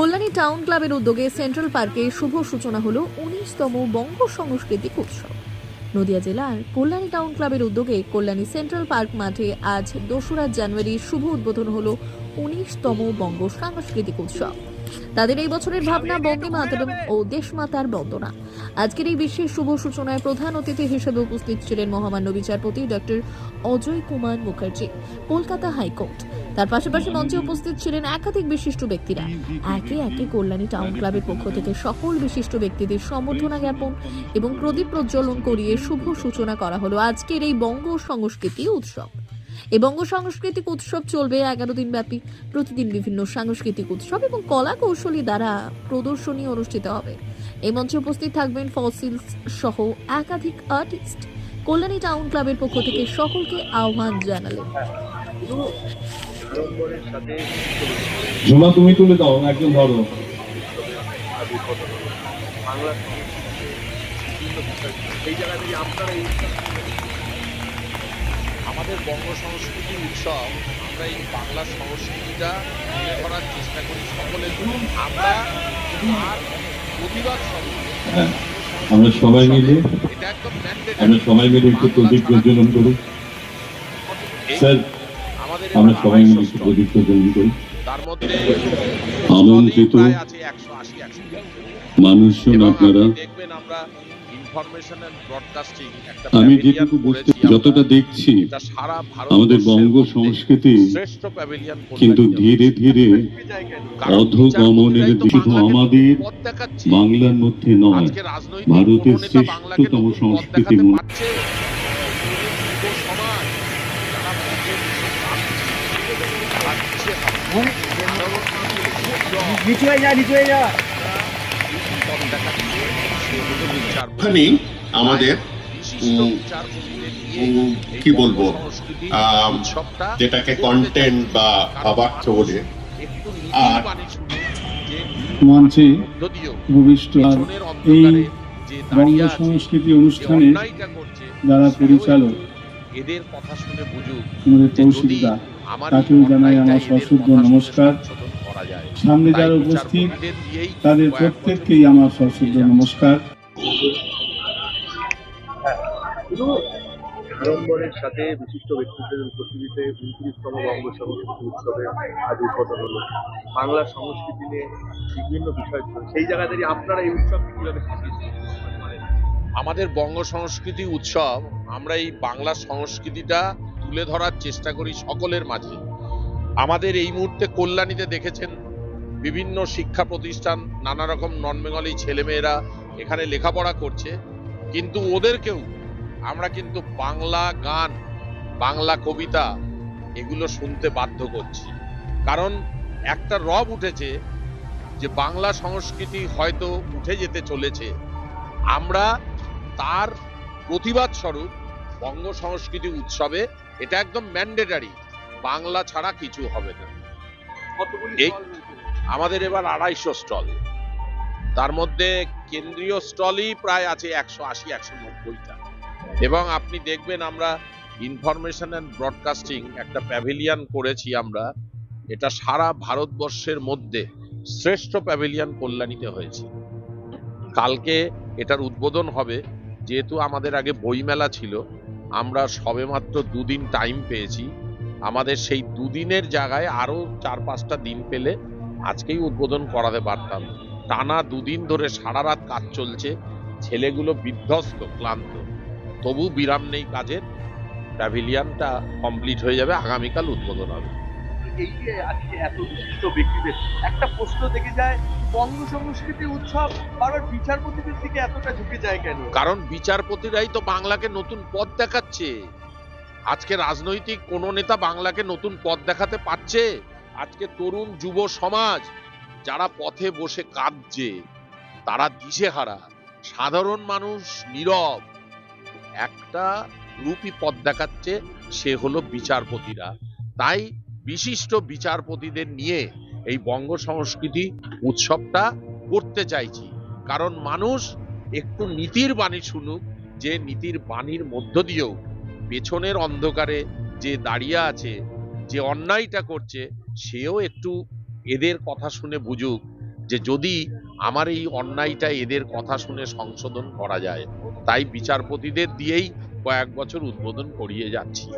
Kalyani town ক্লাবের উদ্যোগে central পার্কে শুভ সূচনা হলো উনিশতম বঙ্গ সাংস্কৃতিক উৎসব। নদিয়া জেলার কল্যাণী টাউন ক্লাবের উদ্যোগে কল্যাণী সেন্ট্রাল পার্ক মাঠে আজ দোসরা জানুয়ারি শুভ উদ্বোধন হলো উনিশতম বঙ্গ সাংস্কৃতিক উৎসব। তাদের এই বছরের ভাবনা মাতরম ও দেশমাতার বন্দনা। আজকের এই বিশেষ শুভ সূচনায় প্রধান অতিথি হিসেবে উপস্থিত ছিলেন মহামান্য বিচারপতি doctor Ajay Kumar Mukherjee, Kolkata high court. তার পাশাপাশি মঞ্চে উপস্থিত ছিলেন একাধিক বিশিষ্ট ব্যক্তিরা। একে একে কল্যাণী টাউন ক্লাবের পক্ষ থেকে সকল বিশিষ্ট ব্যক্তিদের সম্বর্ধনা জ্ঞাপন এবং প্রদীপ প্রজ্বলন করিয়ে শুভ সূচনা করা হলো আজকের এই বঙ্গ সংস্কৃতি উৎসব। এই বঙ্গ সাংস্কৃতিক উৎসব চলবে এগারো দিন ব্যাপী। প্রতিদিন বিভিন্ন সাংস্কৃতিক উৎসব এবং কলা কৌশলী দ্বারা প্রদর্শনী অনুষ্ঠিত হবে। এই মঞ্চে উপস্থিত থাকবেন ফসিলস সহ একাধিক আর্টিস্ট। কল্যাণী টাউন ক্লাবের পক্ষ থেকে সকলকে আহ্বান জানালেন ঝুমা তুমি তুলে দাও একজন ধরো। জায়গা থেকে আপনারা এই আমাদের বঙ্গ সংস্কৃতি উৎসব আমরা এই বাংলা সংস্কৃতিটা তুলে ধরার চেষ্টা করি জন্য। আমরা তার প্রতিবাদ আমরা সবাই মিলে। আমরা সবাই মিলে একটু প্রদীপ প্রজ্বলন করি স্যার আমরা সবাই মিলে একটু প্রদীপ প্রজ্বলন করি তার মধ্যে আমন্ত্রিত আছে একশো আশি একশো। মানুষজন আপনারা আপনি দেখবেন আমরা ইনফরমেশন এন্ড ব্রডকাস্টিং একটা আমি যেটুকু বুঝতে যতটা দেখছি আমাদের বঙ্গ সংস্কৃতি কিন্তু ধীরে ধীরে অধোগমনের শুধু আমাদের বাংলার মধ্যে নয়। ভারতের শ্রেষ্ঠতম সংস্কৃতি নিচু হয়ে যা নিচু হয়ে যা। ওখানেই আমাদের এই কি বলব, যেটাকে কন্টেন্ট বা মানুষ বলে। আর মঞ্চে ভূমিষ্ঠ যে বঙ্গ সংস্কৃতি অনুষ্ঠানে যারা পরিচালক এদের কথা শুনে বুঝুক আমাদের যে কৌশিক যদি দা আমার তাকেও জানাই আমার শুনে নমস্কার। সামনে যারা উপস্থিত তাদের প্রত্যেককেই আমার সশ্রদ্ধ নমস্কার। আড়ম্বরের সাথে বিশিষ্ট ব্যক্তিত্বের উপস্থিতিতে উনত্রিশতম বঙ্গ সংস্কৃতি উৎসবে আজ উদ্বোধন হলো। বাংলা সংস্কৃতি নিয়ে বিভিন্ন বিষয় ছিল। সেই জায়গা থেকে আপনারা এই উৎসবকে কীভাবে আমাদের বঙ্গ সংস্কৃতি উৎসব আমরা এই বাংলা সংস্কৃতিটা তুলে ধরার চেষ্টা করি সকলের মাঝে। আমাদের এই মুহূর্তে কল্যাণীতে দেখেছেন বিভিন্ন শিক্ষা প্রতিষ্ঠান নানা রকম নন বেঙ্গলি ছেলেমেয়েরা এখানে লেখাপড়া করছে। কিন্তু ওদেরকেও আমরা কিন্তু বাংলা গান বাংলা কবিতা এগুলো শুনতে বাধ্য করছি। কারণ একটা রব উঠেছে যে বাংলা সংস্কৃতি হয়তো উঠে যেতে চলেছে। আমরা তার প্রতিবাদ স্বরূপ বঙ্গ সংস্কৃতি উৎসবে এটা একদম ম্যান্ডেটারি বাংলা ছাড়া কিছু হবে না। এই- আমাদের এবার আড়াইশো স্টল। তার মধ্যে কেন্দ্রীয় স্টলই প্রায় আছে একশো আশি একশো নব্বইটা। এবং আপনি দেখবেন আমরা ইনফরমেশন অ্যান্ড ব্রডকাস্টিং একটা প্যাভিলিয়ান করেছি আমরা। এটা সারা ভারতবর্ষের মধ্যে শ্রেষ্ঠ প্যাভিলিয়ান কল্যাণীতে হয়েছে। কালকে এটার উদ্বোধন হবে, যেহেতু আমাদের আগে বইমেলা ছিল, আমরা সবেমাত্র দুদিন টাইম পেয়েছি। আমাদের সেই দুদিনের জায়গায় আরও চার পাঁচটা দিন পেলে আজকেই উদ্বোধন করাতে পারতাম। টানা দুদিন ধরে সারা রাত কাজ চলছে, ছেলেগুলো বিধ্বস্ত, ক্লান্ত। তবু বিরাম নেই কাজের। প্যাভিলিয়নটা কমপ্লিট হয়ে যাবে আগামীকাল উদ্বোধন হবে। এই যে আজকে এত বিশিষ্ট ব্যক্তিদের একটা প্রশ্ন থেকে যায় বঙ্গ সংস্কৃতি উৎসব বারবার বিচারপতিদের দিকে এতটা ঝুঁকে যায় কেন? কারণ বিচারপতিরাই তো বাংলাকে নতুন পথ দেখাচ্ছে। আজকে রাজনৈতিক কোন নেতা বাংলাকে নতুন পথ দেখাতে পারছে? আজকে তরুণ যুব সমাজ যারা পথে বসে কাঁদছে তারা দিশেহারা। সাধারণ মানুষ নীরব। একটা রূপী পথ দেখাচ্ছে, সে হলো বিচারপতিরা। তাই বিশিষ্ট বিচারপতিদের নিয়ে এই বঙ্গ সংস্কৃতি উৎসবটা করতে চাইছি। কারণ মানুষ একটু নীতির বাণী শুনুক, যে নীতির বাণীর মধ্য দিয়েও পেছনের অন্ধকারে যে দাঁড়িয়ে আছে, যে অন্যায়টা করছে, সেও একটু এদের কথা শুনে বুঝুক যে যদি আমার এই অন্যায়টা এদের কথা শুনে সংশোধন করা যায়। তাই বিচারপতিদের দিয়েই কয়েক বছর উদ্বোধন করিয়ে যাচ্ছি।